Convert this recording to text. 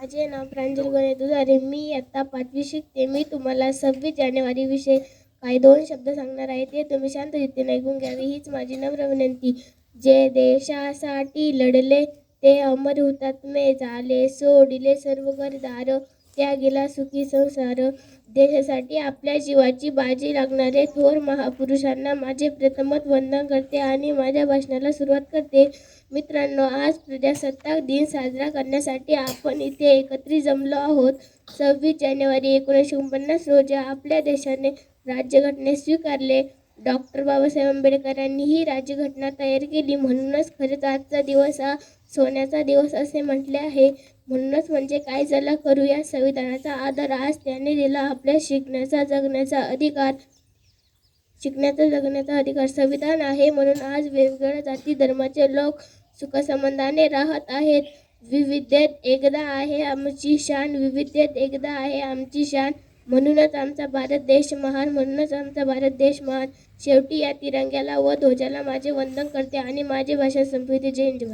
माझे नाव प्रांजल गणे दुधारे मी आता पाचवी शिकते. मी तुम्हाला सव्वीस जानेवारीविषयी काही दोन शब्द सांगणार आहे. ते तुम्ही शांतचित्तेने ऐकून घ्यावे हीच माझी नम्र विनंती. जे देशासाठी लढले ते अमर हुतात्मे झाले. सोडिले सर्व घरदार त्या गेला सुखी संसार. देशासाठी आपल्या जीवाची बाजी लागणारे थोर महापुरुषांना माझे प्रथमच वंदन करते आणि माझ्या भाषणाला सुरुवात करते. मित्रांनो आज प्रजासत्ताक दिन साजरा करण्यासाठी आपण इथे एकत्रित जमलो आहोत. सव्वीस जानेवारी एकोणीसशे एकोणपन्नास रोजी आपल्या देशाने राज्यघटने स्वीकारले. डॉक्टर बाबासाहेब आंबेडकरांनी ही राज्यघटना तयार केली म्हणूनच खरंच आजचा दिवस हा सोन्याचा दिवस असे म्हटले आहे. म्हणूनच म्हणजे काय चला करूया. संविधानाचा आदर आज त्याने दिला. आपल्या शिकण्याचा जगण्याचा अधिकार शिकण्याचा जगण्याचा अधिकार संविधान आहे. म्हणून आज वेगवेगळ्या जाती धर्माचे लोक सुखसंबंधाने राहत आहेत. विविधेत एकदा आहे आमची शान. विविधेत एकदा आहे आमची शान. म्हणूनच आमचा भारत देश महान. म्हणूनच आमचा भारत देश महान. शेवटी या तिरंग्याला व ध्वजाला माझे वंदन करते आणि माझे भाषण संपविते. जय हिंद